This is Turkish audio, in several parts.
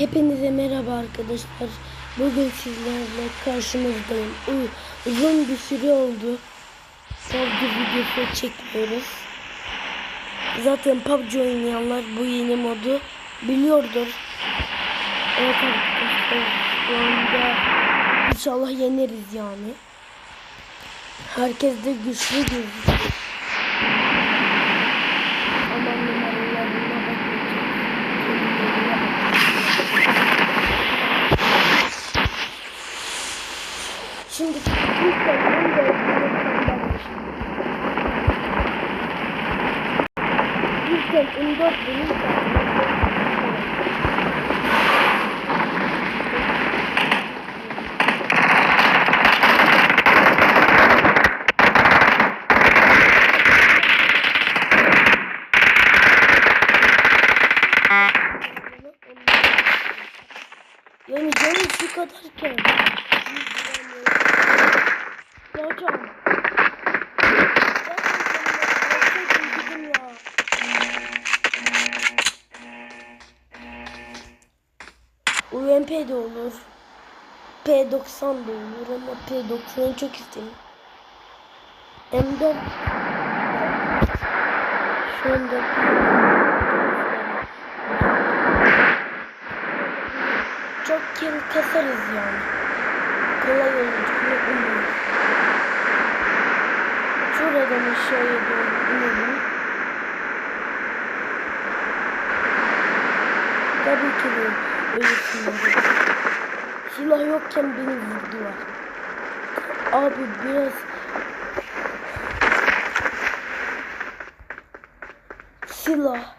Hepinize merhaba arkadaşlar. Bugün sizlerle karşınızdayım. Uzun bir süre oldu. PUBG videosu çekmiyoruz. Zaten PUBG oynayanlar bu yeni modu biliyordur. Evet arkadaşlar şu inşallah yeneriz yani. Herkes de güçlü gözüküyor. Şimdi ilk bölümün dördüncü İlk bölümün dört bölüm P90 da olur ama P90'ı çok istedim. M4 şu anda çok kill kasarız yani. Kolay olacağını umuyorum. Şuradan aşağıya doğru inelim. Tabii ki de ölüsünler. Silah yokken beni vurdular. Abi biraz silah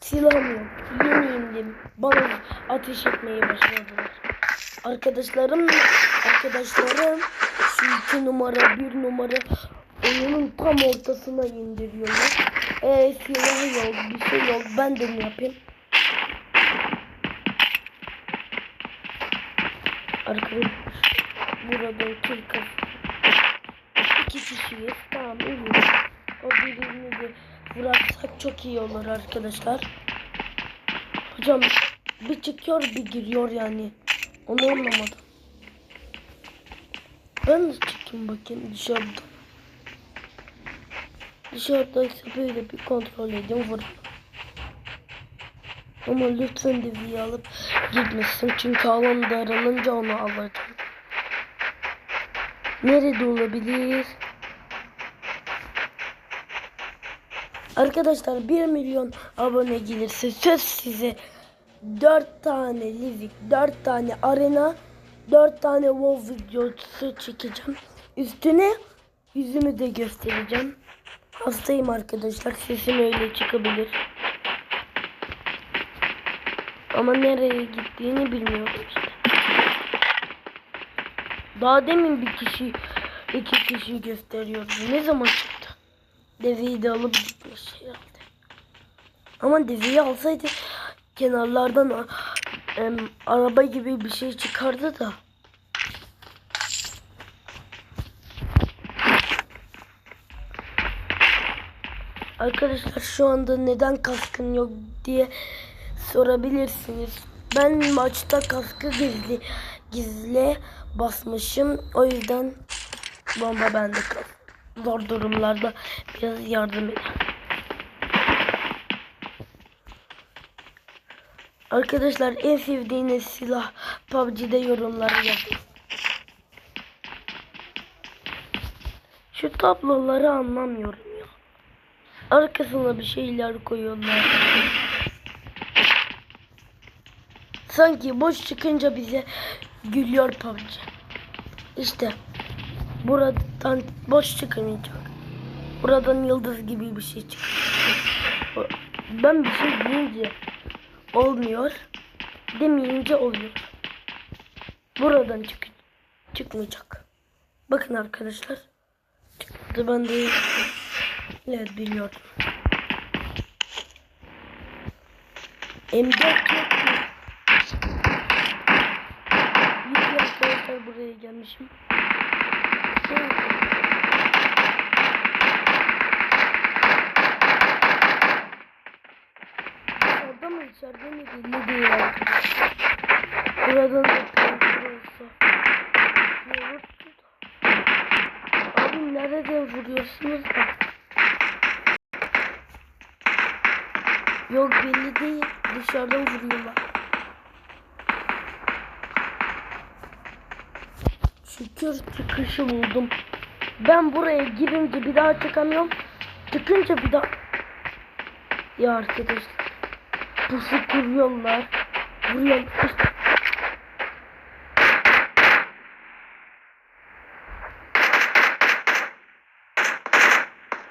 silahım yok. Yeni indim. Bana ateş etmeye başladılar. Arkadaşlarım arkadaşlarım şu iki numara bir numara oyunun tam ortasına indiriyorlar. Eee silah yok bir şey yok ben de mi yapayım? Arkadaşlar burada kill kas. İki kişiyiz tamam iyi. O birini de bıraksak çok iyi olur arkadaşlar. Hocam bir çıkıyor bir giriyor yani. Onu anlamadım. Ben de çıkayım bakayım dışarıda. Dışarıdaysa böyle bir kontrol edeyim vurayım. Ama lütfen deviyi alıp gitmesin çünkü alan daralınca onu alacağım. Nerede olabilir? Arkadaşlar 1 milyon abone gelirse söz size 4 tane Livik, 4 tane Arena, 4 tane WoW videosu çekeceğim. Üstüne yüzümü de göstereceğim. Hastayım arkadaşlar. Sesim öyle çıkabilir. Ama nereye gittiğini bilmiyorum işte. Daha demin bir kişi, iki kişi gösteriyordu. Ne zaman çıktı? Deveyi de alıp gitmiş herhalde. Ama deveyi alsaydı kenarlardan em, araba gibi bir şey çıkardı da. Arkadaşlar şu anda neden kaskın yok diye sorabilirsiniz. Ben maçta kaskı gizli gizli basmışım. O yüzden bomba bende kaldı. Zor durumlarda biraz yardım edin. Arkadaşlar en sevdiğiniz silah PUBG'de yorumlara yazın. Şu tabloları anlamıyorum ya. Arkasına bir şeyler koyuyorlar. Sanki boş çıkınca bize gülüyor PUBG. İşte buradan boş çıkmayacak. Buradan yıldız gibi bir şey çıkıyor. Ben bir şey deyince olmuyor. Demeyince oluyor. Buradan çık çıkmayacak. Bakın arkadaşlar. Çıktı ben de evet biliyordum. M4 yok ki. İyi ki arkadaşlar gelmişim. Dışarıda mı içeride mi belli değil arkadaşlar. Buradan da kontrol olsa. Ne vurdu da? Abi nereden vuruyorsunuz da? Yok belli değil. Dışarıdan vuruyorlar. Şükür çıkışı buldum. Ben buraya girince bir daha çıkamıyorum. Çıkınca bir daha... Ya arkadaşlar. Pusu kuruyorlar. Vuruyorlar.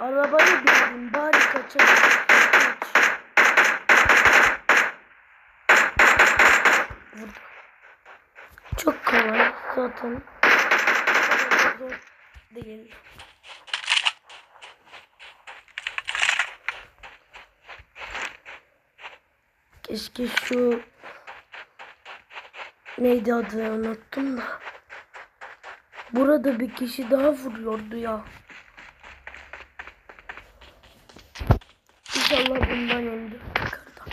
Arabaya bindim bari kaçalım. Kaç. Çok kolay zaten. Zor değil. Keşke şu neydi adı unuttum da. Burada bir kişi daha vuruyordu ya. İnşallah bundan yukarıda.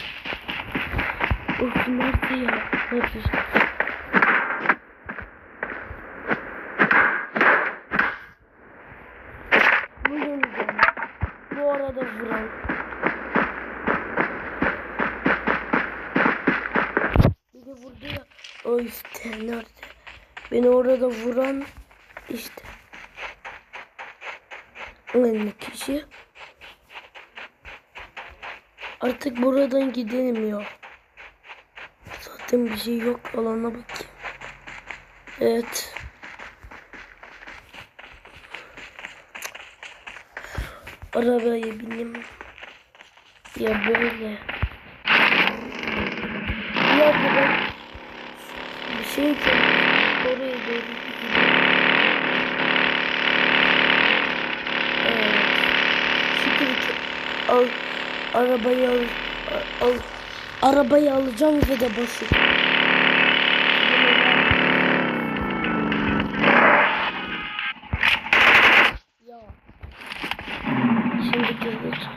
Of nerede ya? Nerede? Bu yeniden. Bu arada vuran. Bir de vurdu ya. O işte nerede? Beni orada vuran işte. Aynı kişi. Artık buradan gidilmiyor. Zaten bir şey yok. Alana bakayım. Evet. Arabaya bineyim. Ya böyle. Ya ben bir şey yapayım. Oraya doğru. Evet. Ki al arabayı al, al arabayı alacağım ve de basıyorum. Ya. Şimdi göreceğiz.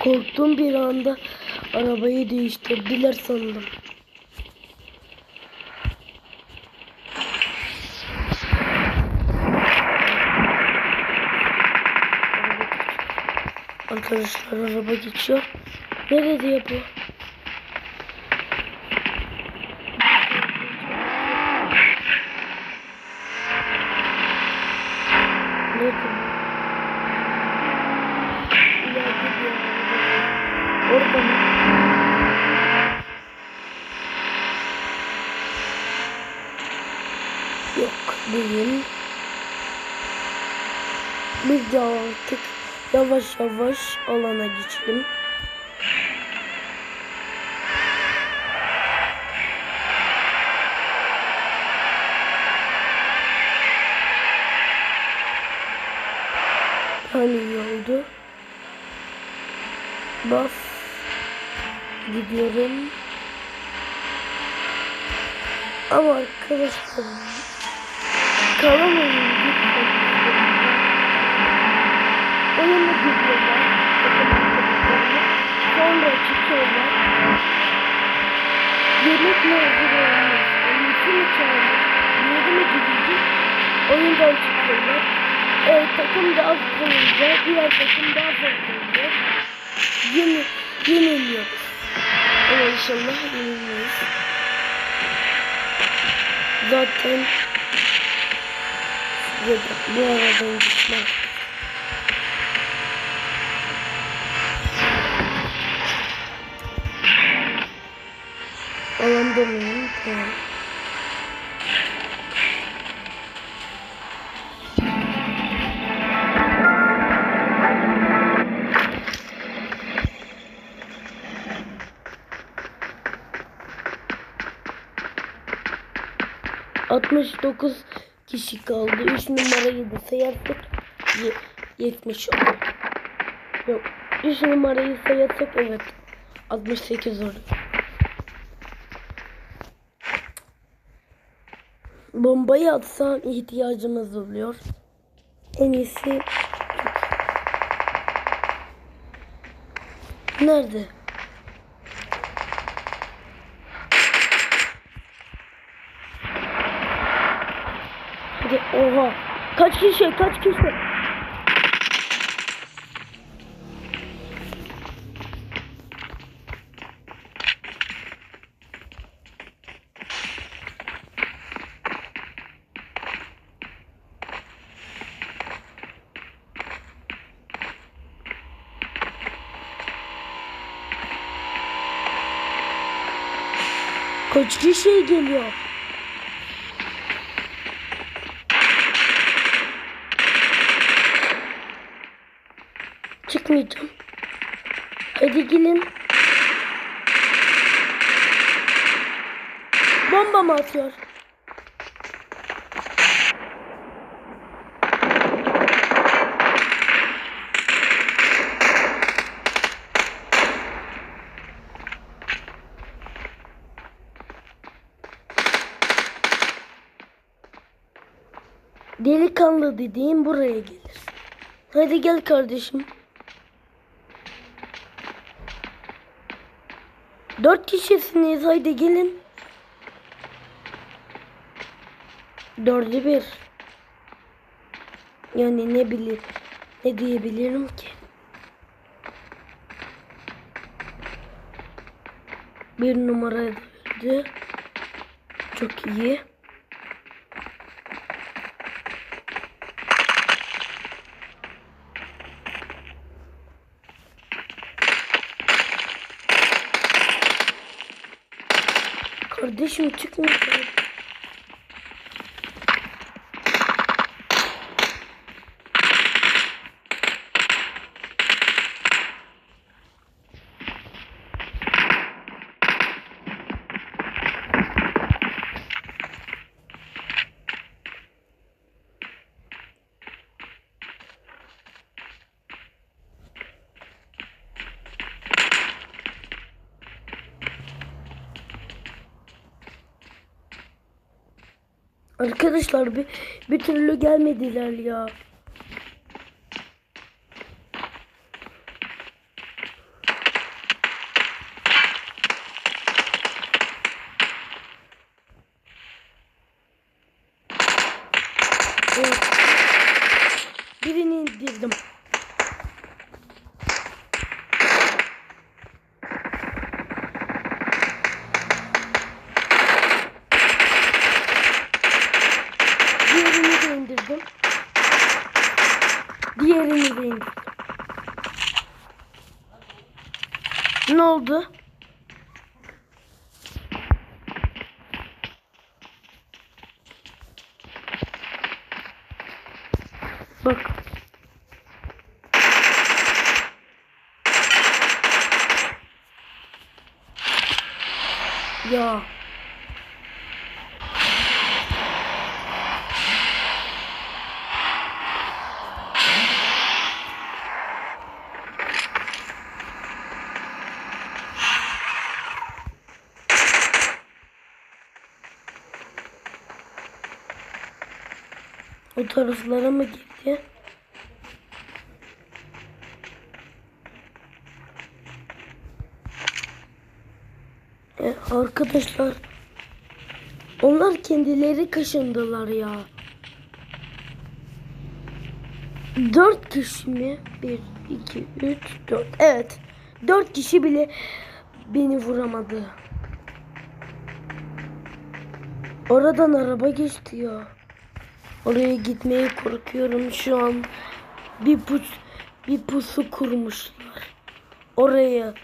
Korktuğum bir anda arabayı değiştirdiler sandım. Arkadaşlar araba geçiyor. Nerede ya bu? Nerede bu? İleride bir araba. Orada mı? Yok değil. Biz de artık yavaş yavaş alana geçelim. Hani iyi oldu. Bas. Gidiyorum. Ama arkadaşlar kalamayın lütfen. Oyuna giriyorlar. Sonra çıkıyorlar. Yemekle hazırlanmış. Annesi mi çağırmış? Yeri mi gidecek? Oyundan çıkıyorlar. Evet, takım daha kalınca, diğer takım daha fazla Yeni, yeniliyoruz. Ama inşallah yenilmeyiz. Zaten bu aradan gitmem. Alanda mıyım? Tamam. Altmış dokuz kişi kaldı. Üç numarayı da sayarsak ye- yetmiş olur. Yok. Üç numarayı sayarsak evet. 68 olur. bombayı atsa ihtiyacımız oluyor. En iyisi Nerede? Hadi oha. Kaç kişi? Kaç kişi? Kaç kişi geliyor? Çıkmayacağım. Hadi gelin. Bomba mı atıyor? Delikanlı dediğim buraya gelir. Hadi gel kardeşim. Dört kişisiniz haydi gelin. Dördü bir. Yani ne bilir, ne diyebilirim ki? Bir numara öldü. Çok iyi. Kardeşim çıkmıyor. Arkadaşlar bir, bir türlü gelmediler ya. Evet. Birini indirdim. Diğerini de indirdim. Diğerini de indirdim. Ne oldu? Bak. Ya. O taraflara mı gitti? E, arkadaşlar onlar kendileri kaşındılar ya. Dört kişi mi? Bir, iki, üç, dört. Evet. Dört kişi bile beni vuramadı. Oradan araba geçti ya. Oraya gitmeye korkuyorum şu an. Bir pus bir pusu kurmuşlar. Oraya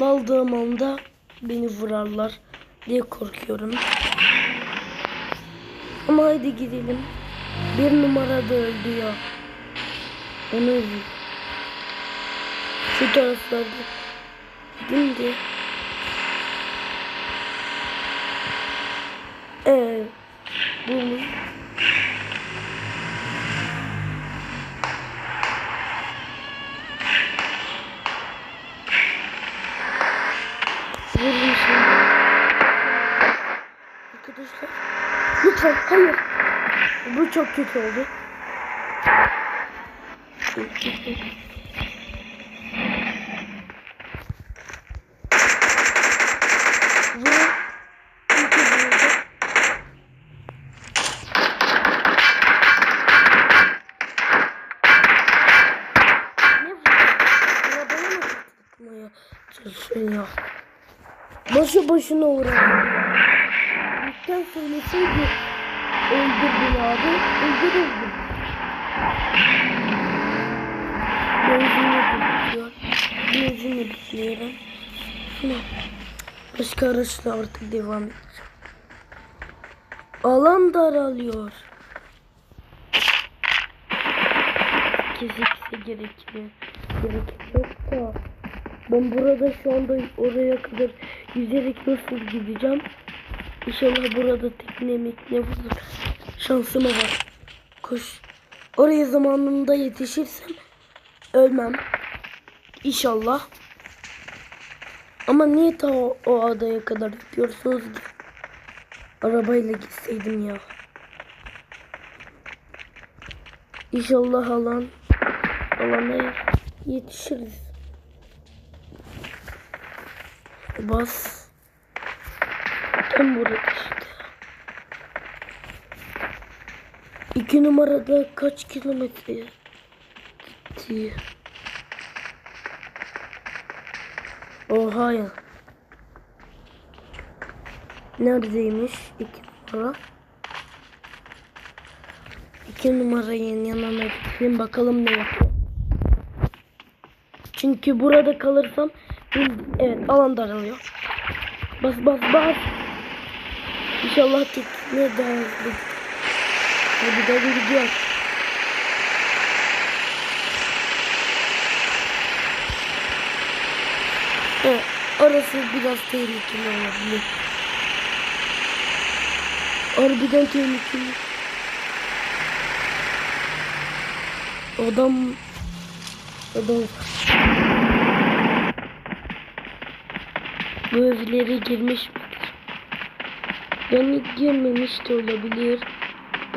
daldığım anda beni vurarlar diye korkuyorum. Ama haydi gidelim. Bir numara da öldü ya. Onu öldü. Şu taraflarda. Şimdi. Evet. çok kötü oldu. ya. Başı başına uğraşıyor. Lütfen söylesin ki söyleseydi öldürdün abi. Öldürürdün. Benzini bitiyor. Benzini bitiriyorum. Şuna. Başka araçla artık devam edeceğim. Alan daralıyor. Kesikse gerekiyor. Gerek yok da. Ben burada şu anda oraya kadar yüzerek nasıl gideceğim? İnşallah burada tekne mekne bulur. Şansıma var. Koş. Oraya zamanında yetişirsem ölmem. İnşallah. Ama niye ta o, o adaya kadar yapıyorsunuz ki? Arabayla gitseydim ya. İnşallah alan alana yetişiriz. Bas. Tam burada işte. İki numarada kaç kilometre gitti? Oha ya. Neredeymiş iki numara? İki numarayın yanına gideyim bakalım ne yapıyor. Çünkü burada kalırsam evet alan daralıyor. Bas bas bas. İnşallah tekne daha hızlı. Hadi de gidiyor. Evet, orası biraz tehlikeli olabilir. Harbiden tehlikeli. Adam adam bu evlere girmiş midir? Yani girmemiş de olabilir.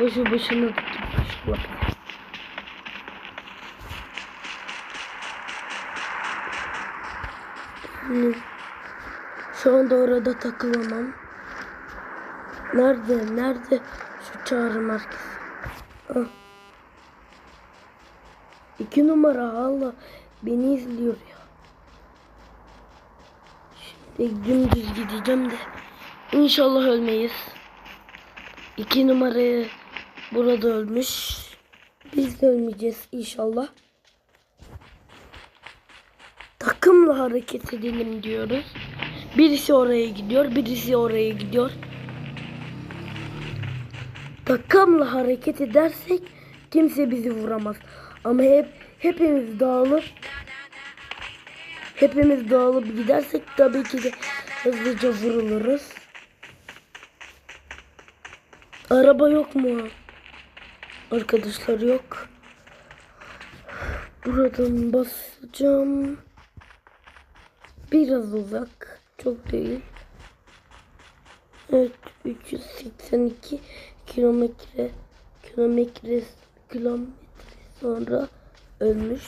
Boşu boşuna gitmiş olabilir. Hmm. Şu anda orada takılamam. Nerede? Nerede şu çağrı merkezi? Ah. İki numara hala beni izliyor ya. Şimdi dümdüz gideceğim de İnşallah ölmeyiz. İki numarayı burada ölmüş. Biz de ölmeyeceğiz inşallah. Takımla hareket edelim diyoruz. Birisi oraya gidiyor, birisi oraya gidiyor. Takımla hareket edersek kimse bizi vuramaz. Ama hep hepimiz dağılıp hepimiz dağılıp gidersek tabii ki de hızlıca vuruluruz. Araba yok mu? Arkadaşlar yok. Buradan basacağım. Biraz uzak. Çok değil. Evet 382 kilometre kilometre kilometre sonra ölmüş.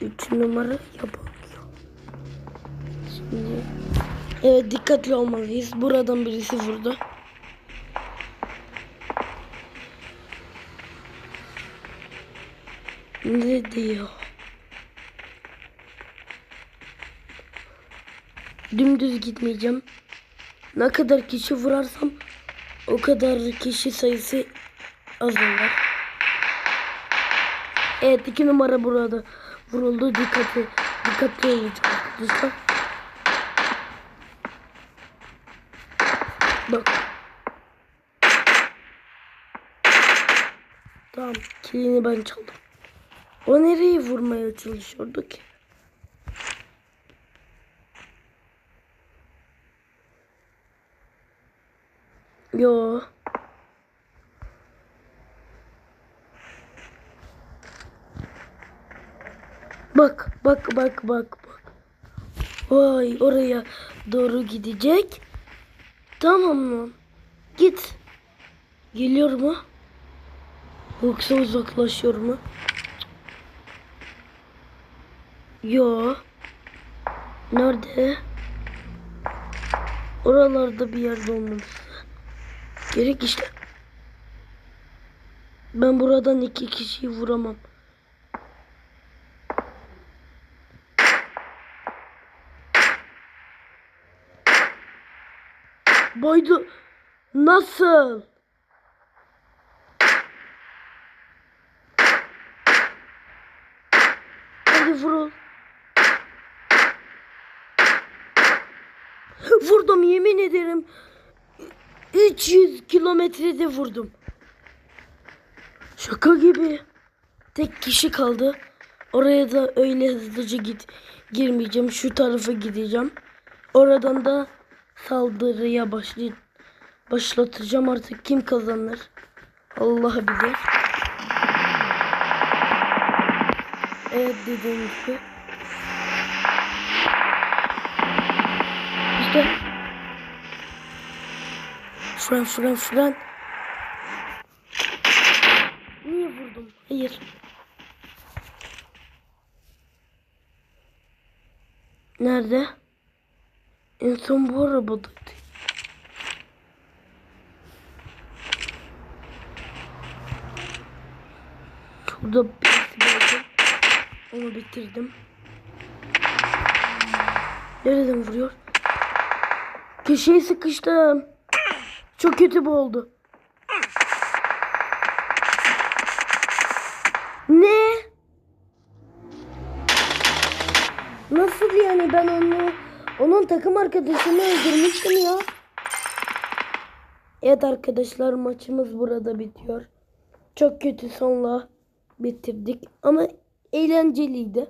3 numara yapamıyor. Şimdi evet dikkatli olmalıyız. Buradan birisi vurdu. Ne diyor? Dümdüz gitmeyeceğim. Ne kadar kişi vurarsam o kadar kişi sayısı azalır. Evet iki numara burada vuruldu. Dikkatli, dikkatli olacak arkadaşlar. Bak. Tamam kilini ben çaldım. O nereye vurmaya çalışıyordu ki? Yo. Bak bak bak bak bak. Vay oraya doğru gidecek. Tamam mı? Git. Geliyor mu? Yoksa uzaklaşıyor mu? Yo. Nerede? Oralarda bir yerde olmalısı. Gerek işte. Ben buradan iki kişiyi vuramam. Baydı. Nasıl? Yemin ederim. 300 kilometrede vurdum. Şaka gibi. Tek kişi kaldı. Oraya da öyle hızlıca git girmeyeceğim. Şu tarafa gideceğim. Oradan da saldırıya başlay başlatacağım artık kim kazanır. Allah bilir. Evet dediğim gibi. Fren fren fren. Niye vurdum? Hayır. Nerede? En son bu arabadaydı. Şurada birisi vardı. Onu bitirdim. Nereden vuruyor? Köşeye sıkıştım. Çok kötü bu oldu. Ne? Nasıl yani ben onu onun takım arkadaşını öldürmüştüm ya. Evet arkadaşlar maçımız burada bitiyor. Çok kötü sonla bitirdik ama eğlenceliydi.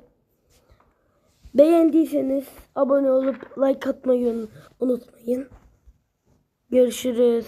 Beğendiyseniz abone olup like atmayı unutmayın. Görüşürüz.